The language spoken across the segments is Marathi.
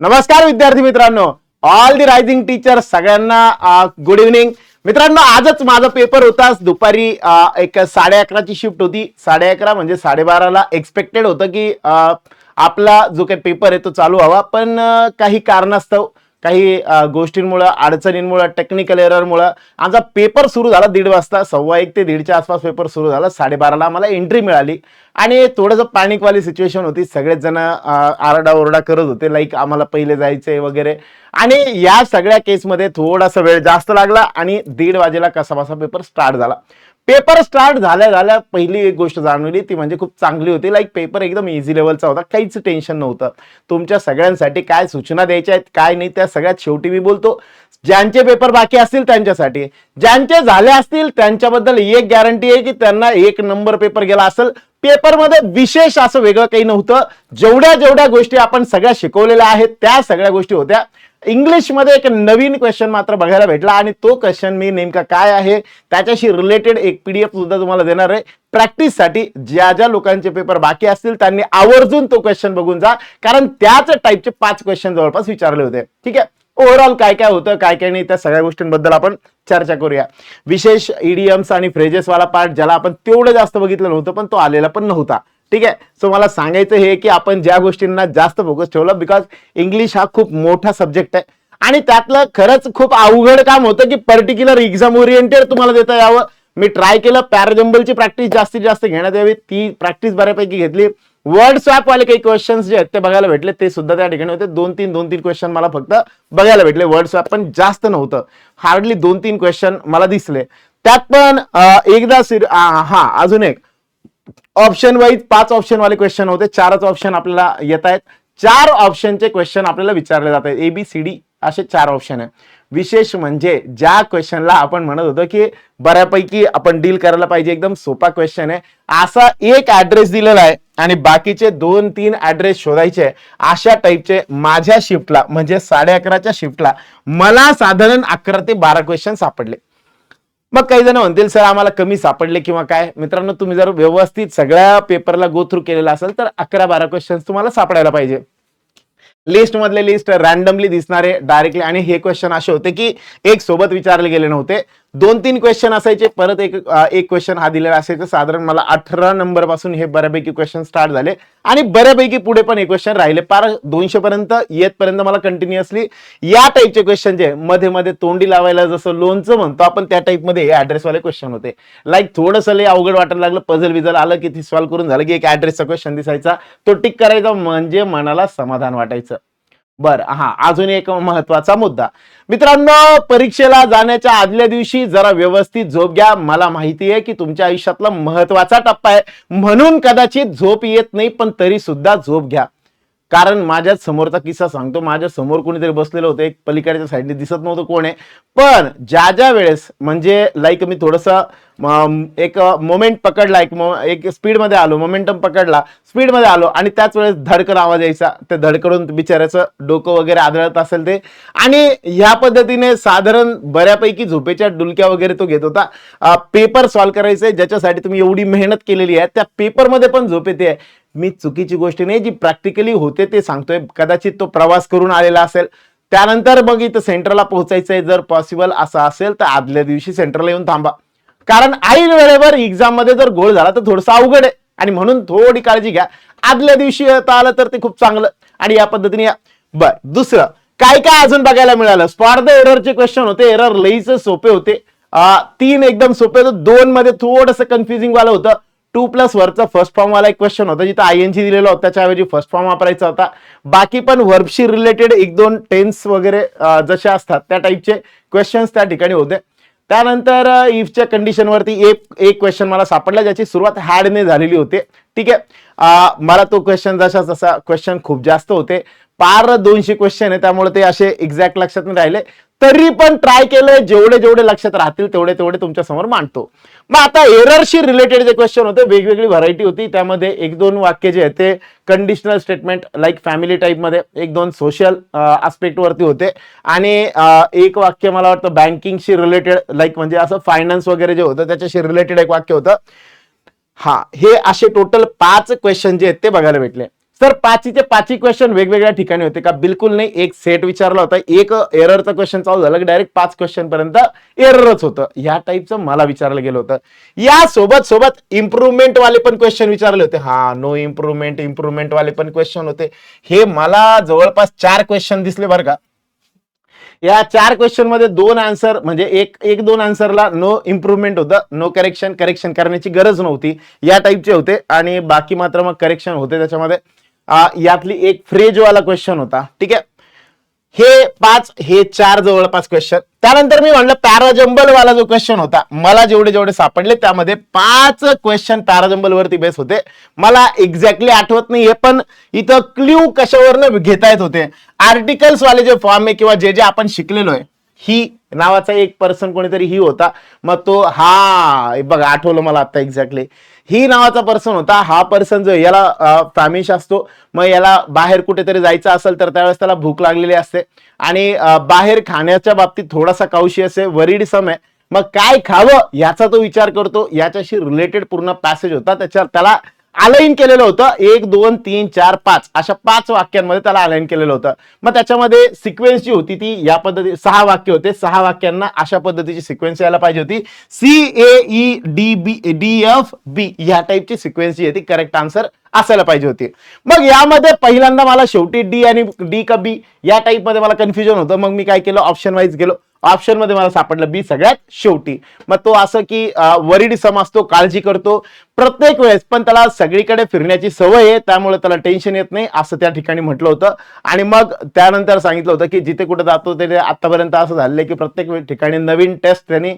नमस्कार विद्यार्थी मित्रांनो. ऑल दी रायझिंग टीचर सगळ्यांना गुड इव्हनिंग मित्रांनो आजच माझा पेपर होता. दुपारी एक साडे अकराची शिफ्ट होती. साडे अकरा म्हणजे साडेबाराला एक्सपेक्टेड होतं की आपला जो काही पेपर आहे तो चालू व्हावा. पण काही कारणास्तव काही गोष्टींमुळं अडचणींमुळं टेक्निकल एररमुळं आमचा पेपर सुरू झाला दीड वाजता. सव्वा एक ते दीडच्या आसपास पेपर सुरू झाला. साडेबाराला आम्हाला एंट्री मिळाली. आणि थोडंसं पॅनिकवाली सिच्युएशन होती. सगळेच जण आरडाओरडा करत होते. लाईक आम्हाला पहिले जायचंय वगैरे. आणि या सगळ्या केसमध्ये थोडासा वेळ जास्त लागला आणि दीड वाजेला कसा बसा पेपर स्टार्ट झाला. पेपर स्टार्ट झाल्या झाल्या पहिली एक गोष्ट जाणवली ती म्हणजे खूप चांगली होती. लाईक पेपर एकदम इझी लेवलचा होता. काहीच टेन्शन नव्हतं. तुमच्या सगळ्यांसाठी काय सूचना द्यायच्या आहेत काय नाही त्या सगळ्यात शेवटी मी बोलतो ज्यांचे पेपर बाकी असतील त्यांच्यासाठी. ज्यांचे झाले असतील त्यांच्याबद्दल एक गॅरंटी आहे की त्यांना एक नंबर पेपर गेला असेल. पेपरमध्ये विशेष असं वेगळं काही नव्हतं. जेवढ्या जेवढ्या गोष्टी आपण सगळ्या शिकवलेल्या आहेत त्या सगळ्या गोष्टी होत्या. इंग्लिशमध्ये एक नवीन क्वेश्चन मात्र बघायला भेटला आणि तो क्वेश्चन मी नेमका काय आहे त्याच्याशी रिलेटेड एक पी डी सुद्धा तुम्हाला देणार आहे. प्रॅक्टिससाठी ज्या ज्या लोकांचे पेपर बाकी असतील त्यांनी आवर्जून तो क्वेश्चन बघून जा. कारण त्याच टाईपचे पाच क्वेश्चन जवळपास विचारले होते. ठीक आहे? ओव्हरऑल काय काय होतं काय काय नाही त्या सगळ्या गोष्टींबद्दल आपण चर्चा करूया. विशेष इडियम्स आणि फ्रेजेस वाला पार्ट ज्याला आपण तेवढं जास्त बघितलं नव्हतं पण तो आलेला पण नव्हता. ठीक आहे? सो मला सांगायचं हे की आपण ज्या गोष्टींना जास्त फोकस ठेवलं बिकॉज इंग्लिश हा खूप मोठा सब्जेक्ट आहे. आणि त्यातलं खरंच खूप अवघड काम होतं की पर्टिक्युलर एक्झाम ओरिएंटेड तुम्हाला देता यावं. मी ट्राय केलं पॅराजम्बलची प्रॅक्टिस जास्तीत जास्त घेण्यात यावी. ती प्रॅक्टिस बऱ्यापैकी घेतली. वर्ड स्वॅपवाले काही क्वेश्चन्स जे आहेत ते बघायला भेटले. ते सुद्धा त्या ठिकाणी होते. दोन तीन दोन तीन क्वेश्चन मला फक्त बघायला भेटले. वर्ड स्वॅप पण जास्त नव्हतं. हार्डली दोन तीन क्वेश्चन मला दिसले. त्यात पण एकदा सिर हा अजून एक. ऑप्शन वाईज पाच ऑप्शन वाले क्वेश्चन होते. चारच ऑप्शन आपल्याला येत आहेत. चार ऑप्शनचे क्वेश्चन आपल्याला विचारले जात आहेत. ए बी सी डी असे चार ऑप्शन आहे विशेष म्हणजे ज्या क्वेश्चनला आपण म्हणत होतो की बऱ्यापैकी आपण डील करायला पाहिजे. एकदम सोपा क्वेश्चन आहे. असा एक ऍड्रेस दिलेला आहे आणि बाकीचे दोन तीन ऍड्रेस शोधायचे अशा टाईपचे माझ्या शिफ्टला म्हणजे साडे अकराच्या शिफ्टला मला साधारण अकरा ते बारा क्वेश्चन सापडले. मग काही जण म्हणतील सर आम्हाला कमी सापडले किंवा काय? मित्रांनो तुम्ही जर व्यवस्थित सगळ्या पेपरला गो थ्रू केलेला असेल तर अकरा बारा क्वेश्चन तुम्हाला सापडायला पाहिजे. लिस्ट मधले लिस्ट रॅन्डमली दिसणारे डायरेक्टली आणि हे क्वेश्चन असे होते की एक सोबत विचारले गेले नव्हते. दोन तीन क्वेश्चन असायचे परत एक एक क्वेश्चन हा दिलेला असायचा. साधारण मला अठरा नंबरपासून हे बऱ्यापैकी क्वेश्चन स्टार्ट झाले. आणि बऱ्यापैकी पुढे पण हे क्वेश्चन राहिले. पार दोनशे पर्यंत येतपर्यंत मला कंटिन्युअसली या टाईपचे क्वेश्चन जे मध्ये मध्ये तोंडी लावायला जसं लोणचं म्हणतो आपण त्या टाईपमध्ये हे ऍड्रेसवाले क्वेश्चन होते. लाईक थोडंसं लय अवघड वाटायला लागलं पझल बिझल आलं की ती सॉल्व्ह करून झालं की एक ऍड्रेसचा क्वेश्चन दिसायचा. तो टिक करायचा म्हणजे मनाला समाधान वाटायचं. बर हा अजून एक महत्त्वाचा मुद्दा. मित्रांनो परीक्षेला जाण्याच्या आदल्या दिवशी जरा व्यवस्थित झोप घ्या. मला माहिती आहे की तुमच्या आयुष्यातला महत्त्वाचा टप्पा आहे. म्हणून कदाचित झोप येत नाही पण तरी सुद्धा झोप घ्या. कारण माझ्या समोरचा किस्सा सांगतो. माझ्यासमोर कोणीतरी बसलेलं होतं. एक पलीकडच्या साईडने दिसत नव्हतं कोण आहे. पण ज्या ज्या वेळेस म्हणजे लाईक मी थोडंसं एक मोमेंट पकडला एक मो- एक स्पीडमध्ये आलो मोमेंटम पकडला स्पीडमध्ये आलो आणि त्याच वेळेस धडकन आवाज यायचा. ते धडकडून बिचाऱ्याचं डोकं वगैरे आदळत असेल ते. आणि ह्या पद्धतीने साधारण बऱ्यापैकी झोपेच्या डुलक्या वगैरे तो घेत होता. पेपर सॉल्व्ह करायचे ज्याच्यासाठी तुम्ही एवढी मेहनत केलेली आहे. त्या पेपरमध्ये पण झोप येते. मी चुकीची गोष्ट नाही जी प्रॅक्टिकली होते ते सांगतोय. कदाचित तो प्रवास करून आलेला असेल. त्यानंतर मग इथं सेंटरला पोहोचायचंय. जर पॉसिबल असं असेल तर आदल्या दिवशी सेंटरला येऊन थांबा. कारण ऐन वेळेवर एक्झाममध्ये जर गोळ झाला तर थोडंसं अवघड आहे. आणि म्हणून थोडी काळजी घ्या. आदल्या दिवशी येता आलं तर ते खूप चांगलं. आणि या पद्धतीने या बर दुसरं. काय काय अजून बघायला मिळालं? स्पॉट एररचे क्वेश्चन होते. एरर लईच सोपे होते. तीन एकदम सोपे होते. दोन मध्ये थोडंसं कन्फ्युजिंग वाला होतं. टू प्लस वरचा फर्स्ट फॉर्म वाला एक क्वेश्चन होता जिथं आय एन जी दिलेला होता. त्याच्याऐवजी फर्स्ट फॉर्म वापरायचा होता. बाकी पण वर्बशी रिलेटेड एक दोन टेन्स वगैरे जसे असतात त्या टाईपचे क्वेश्चन्स त्या ठिकाणी होते. त्यानंतर इफच्या कंडिशनवरती एक एक क्वेश्चन मला सापडला ज्याची सुरुवात हॅडने झालेली होती. ठीक आहे? मला तो क्वेश्चन जसा जसा क्वेश्चन खूप जास्त होते. पार दोनशे क्वेश्चन आहे त्यामुळे ते असे एक्झॅक्ट लक्षात नाही राहिले. तरी पण ट्राय केलंय जेवढे जेवढे लक्षात राहतील तेवढे तेवढे तुमच्यासमोर मांडतो. मग आता एररशी रिलेटेड जे क्वेश्चन होते वेगवेगळी व्हरायटी होती. त्यामध्ये एक दोन वाक्य जे आहे ते कंडिशनल स्टेटमेंट लाईक फॅमिली टाईपमध्ये एक दोन सोशल आस्पेक्ट वरती होते. आणि एक वाक्य मला वाटतं बँकिंगशी रिलेटेड लाईक म्हणजे असं फायनान्स वगैरे जे होतं त्याच्याशी रिलेटेड एक वाक्य होतं. हा हे असे टोटल पाच क्वेश्चन जे आहेत ते बघायला भेटले. सर पाचीचे पाचही क्वेश्चन वेगवेगळ्या ठिकाणी होते का? बिलकुल नाही. एक सेट विचारला होता. एक एररचा क्वेश्चन चालू झालं की? डायरेक्ट पाच क्वेश्चन पर्यंत एररच होतं. ह्या टाईपचं मला विचारलं गेलं होतं. या सोबत सोबत इम्प्रुव्हमेंट वाले पण क्वेश्चन विचारले होते. हा नो इम्प्रुव्हमेंट इम्प्रुव्हमेंट वाले पण क्वेश्चन होते. हे मला जवळपास चार क्वेश्चन दिसले बरं का. या चार क्वेश्चनमध्ये दोन आन्सर म्हणजे एक एक दोन आन्सरला नो इम्प्रुव्हमेंट होतं. नो करेक्शन करेक्शन करण्याची गरज नव्हती. या टाईपचे होते. आणि बाकी मात्र मग करेक्शन होते त्याच्यामध्ये. यातली एक फ्रेजवाला क्वेश्चन होता. ठीक आहे? हे पाच हे चार जवळपास क्वेश्चन त्यानंतर मी म्हणलं पॅराजंबल वाला जो क्वेश्चन होता मला जेवढे जेवढे सापडले त्यामध्ये पाच क्वेश्चन पॅराजंबल वरती बेस होते. मला एक्झॅक्टली आठवत नाहीये पण इथं क्ल्यू कशावरनं घेता येत होते? आर्टिकल्स वाले जे फॉर्म आहे किंवा जे जे आपण शिकलेलो आहे ही नावाचा एक पर्सन कोणीतरी ही होता. मग तो हा बघा आठवलं मला आता एक्झॅक्टली ही नावाचा पर्सन होता. हा पर्सन जो याला फॅमिश असतो. मग याला बाहेर कुठेतरी जायचं असेल तर त्यावेळेस त्याला भूक लागलेली असते. आणि बाहेर खाण्याच्या बाबतीत थोडासा कावशी असे वरीड सम आहे. मग काय खावं याचा तो विचार करतो. याच्याशी रिलेटेड पूर्ण पॅसेज होता. त्याच्या त्याला अलाइन केलेलं होतं. एक दोन तीन चार पाच. अशा पाच वाक्यांमध्ये त्याला अलाइन केलेलं होतं. मग त्याच्यामध्ये सिक्वेन्स जी होती ती या पद्धती सहा वाक्य होते. सहा वाक्यांना अशा पद्धतीची सिक्वेन्स यायला पाहिजे होती. C A E D B D F B या टाईपची सिक्वेन्स जी आहे ती करेक्ट आन्सर असायला पाहिजे होती. मग यामध्ये पहिल्यांदा मला शेवटी डी आणि डी का बी या टाईपमध्ये मला कन्फ्युजन होतं. मग मी काय केलं? ऑप्शन वाईज गेलो. ऑप्शनमध्ये मला सापडलं बी सगळ्यात शेवटी. मग तो असं की वरीड सम असतो काळजी करतो. प्रत्येक वेळेस पण त्याला सगळीकडे फिरण्याची सवय आहे त्यामुळे त्याला टेन्शन येत नाही असं त्या ठिकाणी म्हटलं होतं. आणि मग त्यानंतर सांगितलं होतं की जिथे कुठे जातो ते आतापर्यंत असं झालंय की प्रत्येक ठिकाणी नवीन टेस्ट त्यांनी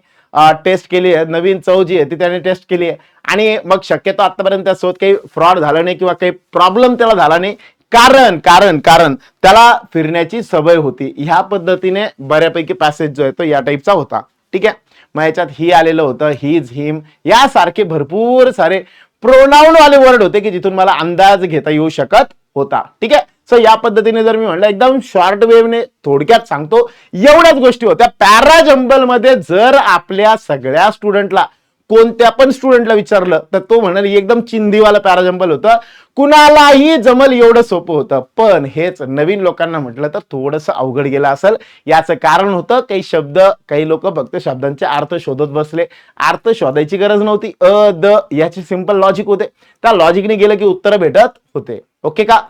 टेस्ट केली आहे. नवीन चव जी आहे ती त्याने टेस्ट केली आहे. आणि मग शक्यतो आतापर्यंत त्यासोबत काही फ्रॉड झाला नाही किंवा काही प्रॉब्लेम त्याला झाला नाही. कारण कारण कारण. त्याला फिरण्याची सवय होती. ह्या पद्धतीने बऱ्यापैकी पॅसेज जो आहे तो या टाईपचा होता. ठीक आहे? मग याच्यात ही आलेलं होतं हीज हिम. यासारखे भरपूर सारे प्रोनाऊन वाले वर्ड होते की जिथून मला अंदाज घेता येऊ शकत होता. ठीक आहे? सो या पद्धतीने जर मी म्हणलं एकदम शॉर्ट वेवने थोडक्यात सांगतो एवढ्याच गोष्टी होत्या. पॅराजंबलमध्ये जर आपल्या सगळ्या स्टुडंटला कोणत्या पण स्टुडंटला विचारलं तर तो म्हणाल एकदम चिंधीवाला पॅराजंबल होतं. कुणालाही जमल एवढं सोपं होतं. पण हेच नवीन लोकांना म्हटलं तर थोडंसं अवघड गेलं असेल. याचं कारण होतं काही शब्द काही लोक फक्त शब्दांचे अर्थ शोधत बसले. अर्थ शोधायची गरज नव्हती. अ द याचे सिंपल लॉजिक होते. त्या लॉजिकने गेलं की उत्तर भेटत होते. ओके का?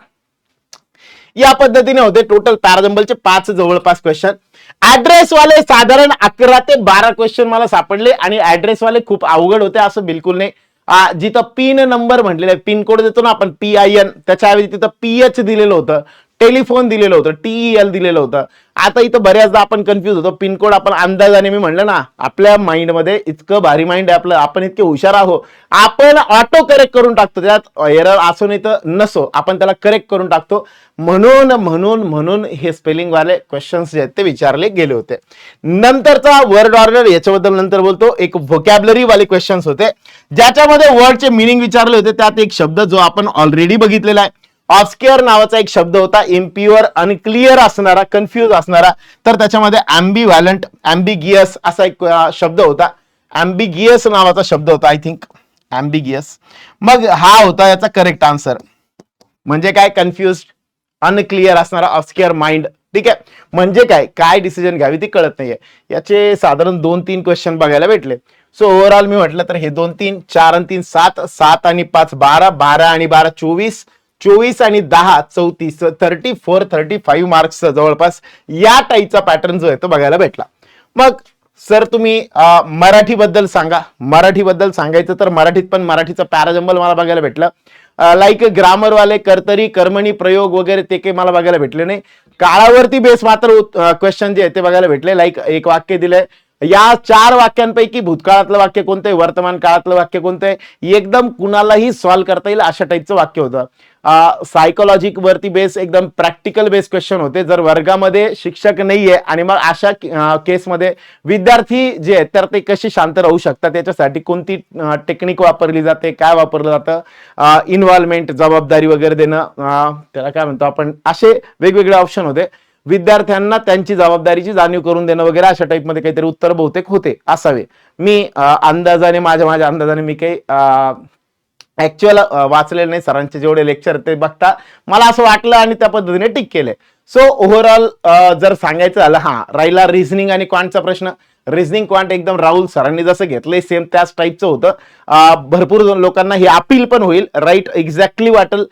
या पद्धतीने होते. टोटल पॅराजंबलचे पाच जवळपास क्वेश्चन ऍड्रेस वाले साधारण अकरा ते बारा क्वेश्चन मला सापडले आणि ऍड्रेस वाले खूप अवघड होते असं बिलकुल नाही. जिथं पिन नंबर म्हटलेला आहे पिन कोड देतो ना आपण पी आय एन त्याच्याऐवजी तिथं पी एच दिलेलं होतं. टेलिफोन दिलेलं होतं टीईएल दिलेलं होतं. आता इथं बऱ्याचदा आपण कन्फ्युज होतो. पिनकोड आपण अंदाजाने मी म्हणलं ना आपल्या माइंडमध्ये इतकं भारी माइंड आहे आपलं. आपण इतके हुशार आहो आपण ऑटो करेक्ट करून टाकतो. त्यात एरर असो नाही तर नसो. आपण त्याला करेक्ट करून टाकतो. म्हणून म्हणून म्हणून हे स्पेलिंग वाले क्वेश्चन्स जे आहेत ते विचारले गेले होते. नंतरचा वर्ड ऑर्डर याच्याबद्दल नंतर बोलतो. एक व्होकॅबलरी वाले क्वेश्चन्स होते. ज्याच्यामध्ये वर्डचे मिनिंग विचारले होते त्यात एक शब्द जो आपण ऑलरेडी बघितलेला आहे. ऑब्स्क्युअर नावाचा एक शब्द होता इम्प्युअर अनक्लिअर असणारा कन्फ्यूज असणारा. तर त्याच्यामध्ये अँबी व्हॅलंट अँबिगियस असा एक शब्द होता. अँबिगियस नावाचा शब्द होता आय थिंक अँबिगियस मग हा होता याचा करेक्ट आन्सर म्हणजे काय? कन्फ्युज अनक्लिअर असणारा ऑब्स्क्युअर माइंड ठीक आहे? म्हणजे काय? काय डिसिजन घ्यावी ती कळत नाहीये. याचे साधारण दोन तीन क्वेश्चन बघायला भेटले. सो ओव्हरऑल मी म्हटलं तर हे दोन तीन चार आणि तीन सात सात आणि पाच बारा बारा आणि बारा चोवीस चोवीस आणि दहा चौतीस thirty four thirty five marks जवळपास या टाईपचा पॅटर्न जो आहे तो बघायला भेटला. मग सर तुम्ही मराठीबद्दल सांगा. मराठीबद्दल सांगायचं तर मराठीत पण मराठीचं पॅराजंबल मला बघायला भेटलं. लाईक ग्रामरवाले कर्तरी कर्मणी प्रयोग वगैरे ते काही मला बघायला भेटले नाही. काळावरती बेस मात्र क्वेश्चन जे आहे ते बघायला भेटले. लाईक एक वाक्य दिलंय या चार वाक्यांपैकी भूतकाळातलं वाक्य कोणतं आहे? वर्तमान काळातलं वाक्य कोणतं आहे? एकदम कुणालाही सॉल्व्ह करता येईल अशा टाईपचं वाक्य होतं. सायकोलॉजिक वरती बेस एकदम प्रॅक्टिकल बेस क्वेश्चन होते. जर वर्गामध्ये शिक्षक नाहीये आणि मग अशा केसमध्ये विद्यार्थी जे आहेत तर ते कसे शांत राहू शकतात? त्याच्यासाठी कोणती टेक्निक वापरली जाते? काय वापरलं जातं? इन्व्हॉल्वमेंट जबाबदारी वगैरे देणं त्याला काय म्हणतो आपण? असे वेगवेगळे ऑप्शन होते. विद्यार्थ्यांना त्यांची जबाबदारीची जाणीव करून देणं वगैरे अशा टाईपमध्ये काहीतरी उत्तर बहुतेक होते असावे. मी अंदाजाने माझ्या माझ्या अंदाजाने मी काही ऍक्च्युअल वाचलेलं नाही सरांचे जेवढे लेक्चर ते बघता. मला असं वाटलं आणि त्या पद्धतीने टिक केले सो ओव्हरऑल जर सांगायचं झालं हा राहिला रिझनिंग आणि क्वांटचा प्रश्न. रिझनिंग क्वांट एकदम राहुल सरांनी जसं घेतलंय सेम त्याच टाईपचं होतं. भरपूर लोकांना हे अपील पण होईल. राईट एक्झॅक्टली वाटेल.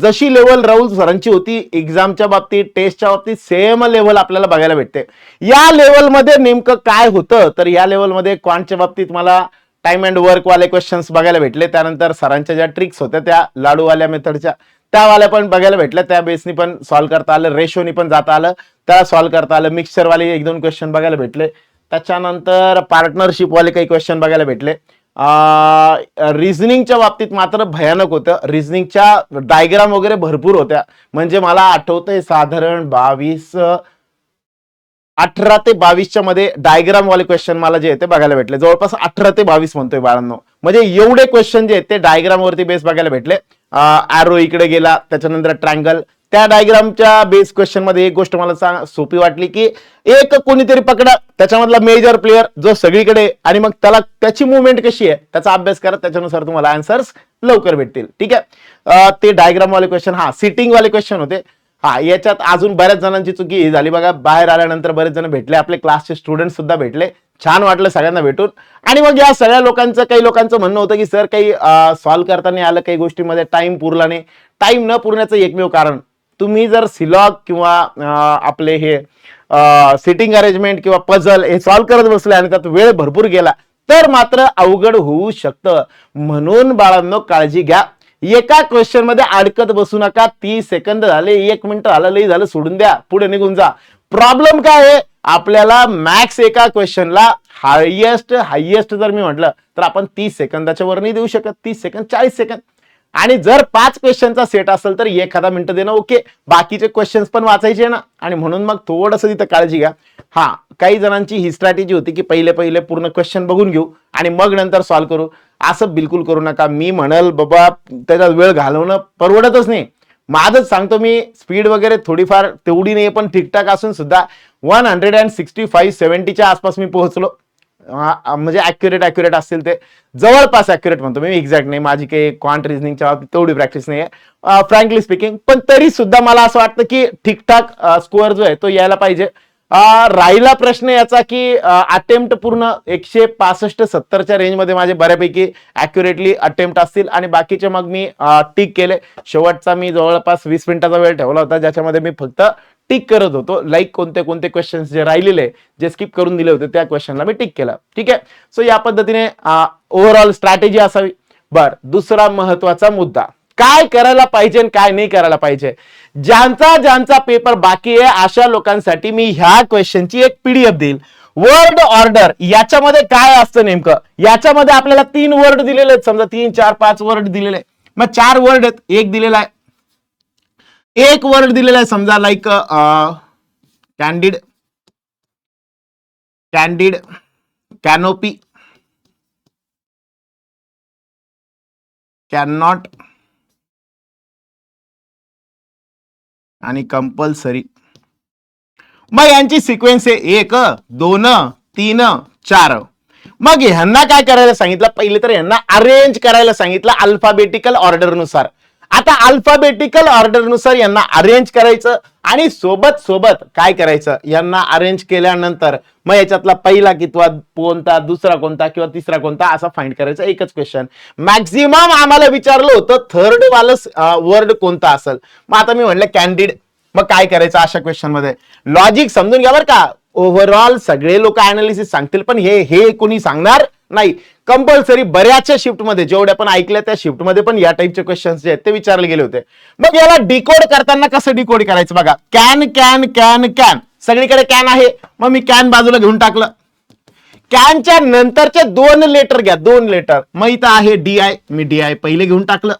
जशी लेवल राहुल सरांची होती एक्झामच्या बाबतीत टेस्टच्या बाबतीत सेम लेवल आपल्याला बघायला भेटते. या लेवलमध्ये नेमकं काय होतं तर या लेवलमध्ये क्वांटच्या बाबतीत मला टाइम अँड वर्क वाले क्वेश्चन्स बघायला भेटले. त्यानंतर सरांच्या ज्या ट्रिक्स होत्या त्या लाडूवाल्या मेथडच्या त्यावाल्या पण बघायला भेटल्या. त्या बेसनी पण सॉल्व्ह करता आलं रेशोनी पण जाता आलं. त्याला सॉल्व्ह करता आलं मिक्सरवाले एक दोन क्वेश्चन बघायला भेटले. त्याच्यानंतर पार्टनरशिप वाले काही क्वेश्चन बघायला भेटले. रिझनिंगच्या बाबतीत मात्र भयानक होतं. रिझनिंगच्या डायग्राम वगैरे भरपूर होत्या. म्हणजे मला आठवतंय साधारण बावीस अठरा ते बावीसच्या मध्ये डायग्राम वाले क्वेश्चन मला जे आहे ते बघायला भेटले. जवळपास अठरा ते बावीस म्हणतोय बाळांनो. म्हणजे एवढे क्वेश्चन जे आहेत ते डायग्राम वरती बेस बघायला भेटले. आरो इकडे गेला त्याच्यानंतर ट्रँगल त्या डायग्रामच्या बेस क्वेश्चनमध्ये एक गोष्ट मला सांग सोपी वाटली की एक कोणीतरी पकडा त्याच्यामधला मेजर प्लेअर जो सगळीकडे आणि मग त्याला त्याची मुवमेंट कशी आहे त्याचा अभ्यास करा त्याच्यानुसार तुम्हाला आन्सर्स लवकर भेटतील. ठीक आहे? ते डायग्राम वाले क्वेश्चन हा सिटिंग वाले क्वेश्चन होते. हा याच्यात अजून बऱ्याच जणांची चुकी ही झाली बघा. बाहेर आल्यानंतर बरेच जण भेटले आपले क्लासचे स्टुडंट सुद्धा भेटले. छान वाटलं सगळ्यांना भेटून. आणि मग या सगळ्या लोकांचं काही लोकांचं म्हणणं होतं की सर काही सॉल्व्ह करता नाही आलं काही गोष्टीमध्ये टाइम पुरला नाही. टाइम न पुरण्याचं एकमेव कारण तुम्ही जर सिलॉग किंवा आपले हे सिटिंग अरेंजमेंट किंवा पझल हे सॉल्व्ह करत बसले आणि त्यात वेळ भरपूर गेला तर मात्र अवघड होऊ शकतं. म्हणून बाळांनो काळजी घ्या. एका क्वेश्चनमध्ये अडकत बसू नका. तीस सेकंद झाले एक मिनिट झालं लई झालं सोडून द्या. पुढे निघून जा. प्रॉब्लेम काय आहे? आपल्याला मॅक्स एका क्वेश्चनला हायेस्ट हायेस्ट जर मी म्हटलं तर आपण तीस सेकंदाच्या वर नाही देऊ शकत. तीस सेकंद चाळीस सेकंद आणि जर पाच क्वेश्चनचा सेट असेल तर एखादा मिनिट देणं ओके बाकीचे क्वेश्चन्स पण वाचायचे ना. आणि म्हणून मग थोडंसं तिथं काळजी घ्या. हा काही जणांची ही स्ट्रॅटेजी होती की पहिले पहिले पूर्ण क्वेश्चन बघून घेऊ आणि मग नंतर सॉल्व्ह करू. असं बिलकुल करू नका. मी म्हणल बाबा त्याच्यात वेळ घालवणं परवडतच नाही. माझंच सांगतो मी स्पीड वगैरे थोडीफार तेवढी नाही पण ठीकठाक असून सुद्धा one hundred and sixty five सेव्हन्टीच्या आसपास मी पोहोचलो. म्हणजे ऍक्युरेट अॅक्युरेट असतील ते. जवळपास ऍक्युरेट म्हणतो मी एक्झॅक्ट नाही. माझी काही क्वांट रिझनिंगच्या बाबतीत तेवढी प्रॅक्टिस नाही आहे फ्रँकली स्पीकिंग पण तरी सुद्धा मला असं वाटतं की ठीकठाक स्कोअर जो आहे तो यायला पाहिजे. राहिला प्रश्न याचा की अटेम्प्ट पूर्ण एकशे पासष्ट सत्तरच्या रेंजमध्ये माझे बऱ्यापैकी अॅक्युरेटली अटेम्प्ट असतील. आणि बाकीचे मग मी टिक केले. शेवटचा मी जवळपास वीस मिनिटाचा वेळ ठेवला होता ज्याच्यामध्ये मी फक्त टिक करत होतो. लाईक कोणते कोणते क्वेश्चन्स जे राहिलेले जे स्किप करून दिले होते त्या क्वेश्चनला मी टिक केलं. ठीक आहे? सो या पद्धतीने ओव्हरऑल स्ट्रॅटेजी असावी. बर दुसरा महत्त्वाचा मुद्दा. काय करायला पाहिजे काय नाही करायला पाहिजे? ज्यांचा ज्यांचा पेपर बाकी आहे अशा लोकांसाठी मी ह्या क्वेश्चनची एक पीडीएफ देईल. वर्ड ऑर्डर याच्यामध्ये काय असतं नेमकं? याच्यामध्ये आपल्याला तीन वर्ड दिलेले आहेत. समजा तीन चार पाच वर्ड दिलेले. मग चार वर्ड आहेत. एक दिलेला आहे. एक वर्ड दिलेला आहे समजा like candid candid canopy can not आणि कंपल्सरी मग यांची सिक्वेन्स आहे एक दोन तीन चार. मग ह्यांना काय करायला सांगितलं? पहिले तर यांना अरेंज करायला सांगितलं अल्फाबेटिकल ऑर्डरनुसार आता अल्फाबेटिकल ऑर्डरनुसार यांना अरेंज करायचं आणि सोबत सोबत काय करायचं? यांना अरेंज केल्यानंतर मग याच्यातला पहिला कितवा कोणता दुसरा कोणता किंवा तिसरा कोणता असा फाइंड करायचा एकच क्वेश्चन मॅक्झिमम आम्हाला विचारलं होतं थर्ड वालं वर्ड कोणता असेल? मग आता मी म्हणलं कॅन्डिड मग काय करायचं अशा क्वेश्चनमध्ये? लॉजिक समजून घ्या बरं का. ओव्हरऑल सगळे लोक अनालिसिस सांगतील पण हे हे कोणी सांगणार? नाही कंपल्सरी बऱ्याचशा शिफ्टमध्ये जेवढ्या पण ऐकल्या त्या शिफ्टमध्ये पण या टाईपचे क्वेश्चन जे आहेत ते विचारले गेले होते. मग याला डिकोड करताना कसं डिकोड करायचं बघा. कॅन कॅन कॅन कॅन सगळीकडे कॅन आहे. मग मी कॅन बाजूला घेऊन टाकलं. कॅनच्या नंतरचे दोन लेटर घ्या. दोन लेटर मग इथं आहे डी आय मी डी आय पहिले घेऊन टाकलं.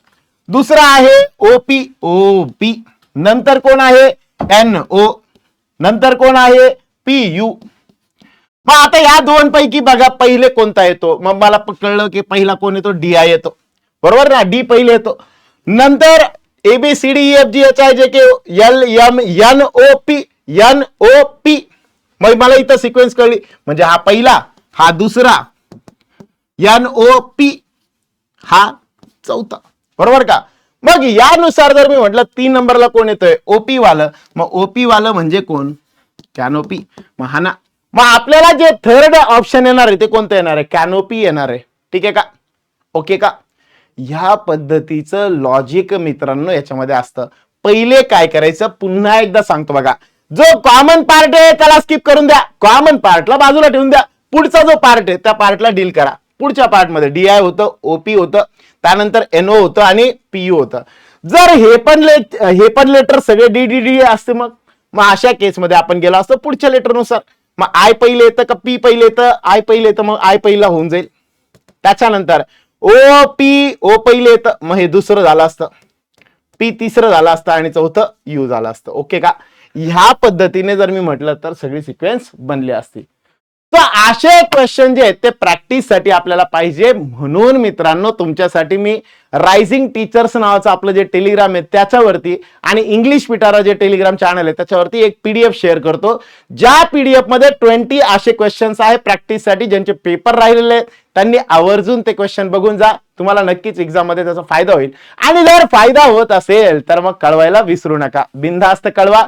दुसरं आहे ओ पी ओ पी नंतर कोण आहे? एन ओ नंतर कोण आहे? पी यू मग आता या दोन पैकी बघा पहिले कोणता येतो? मग मला कळलं की पहिला कोण येतो? डी आय येतो. बरोबर ना? डी पहिले येतो. नंतर A B C D F G H I J K L M N O P N O P मग मला इथं सिक्वेन्स कळली. म्हणजे हा पहिला हा दुसरा एन ओ पी हा चौथा. बरोबर का? मग यानुसार जर मी म्हटलं तीन नंबरला कोण येतोय? ओपी वालं. मग ओपी वालं म्हणजे कोण? कॅनोपी मग हा ना मग आपल्याला जे थर्ड ऑप्शन येणार आहे ते कोणतं येणार आहे? कॅनोपी येणार आहे. ठीक आहे का? ओके का? ह्या पद्धतीचं लॉजिक मित्रांनो याच्यामध्ये असतं. पहिले काय करायचं? पुन्हा एकदा सांगतो बघा. जो कॉमन पार्ट आहे त्याला स्किप करून द्या. कॉमन पार्टला बाजूला ठेवून द्या. पुढचा जो पार्ट आहे त्या पार्टला डील करा. पुढच्या पार्टमध्ये डी आय होतं ओपी होतं त्यानंतर एनओ होतं आणि पीयू होतं. जर हे पण ले- हे पण लेटर सगळे डी डी डी असते मग. मग अशा केसमध्ये आपण गेलो असतो पुढच्या लेटरनुसार मग आय पहिले येतं का पी पहिले येतं? आय पहिले येतं मग आय पहिला होऊन जाईल. त्याच्यानंतर ओ पी ओ पहिले येतं मग हे दुसरं झालं असतं. पी तिसरं झालं असतं आणि चौथं यू झालं असतं. ओके का? ह्या पद्धतीने जर मी म्हटलं तर सगळी सिक्वेन्स बनली असती. तर असे क्वेश्चन जे आहेत ते प्रॅक्टिससाठी आपल्याला पाहिजे. म्हणून मित्रांनो तुमच्यासाठी मी रायझिंग टीचर्स नावाचं आपलं जे टेलिग्राम आहे त्याच्यावरती आणि इंग्लिश पिटारा जे टेलिग्राम चॅनल आहे त्याच्यावरती एक पीडीएफ शेअर करतो. ज्या पीडीएफमध्ये ट्वेंटी असे क्वेश्चन्स आहे प्रॅक्टिससाठी ज्यांचे पेपर राहिलेले आहेत त्यांनी आवर्जून ते क्वेश्चन बघून जा. तुम्हाला नक्कीच एक्झाममध्ये त्याचा फायदा होईल. आणि जर फायदा होत असेल तर मग कळवायला विसरू नका. बिनधास्त कळवा.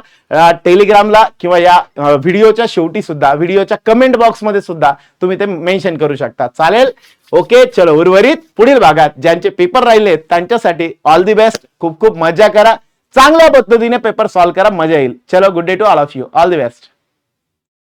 टेलिग्रामला किंवा या व्हिडिओच्या शेवटी सुद्धा व्हिडिओच्या कमेंट बॉक्समध्ये सुद्धा तुम्ही ते मेन्शन करू शकता. चालेल? ओके चलो. उर्वरित पुढील भागात ज्यांचे पेपर राहिले त्यांच्यासाठी ऑल दी बेस्ट खूप खूप मजा करा. चांगल्या पद्धतीने पेपर सॉल्व्ह करा. मजा येईल. चलो good day to all of you all the best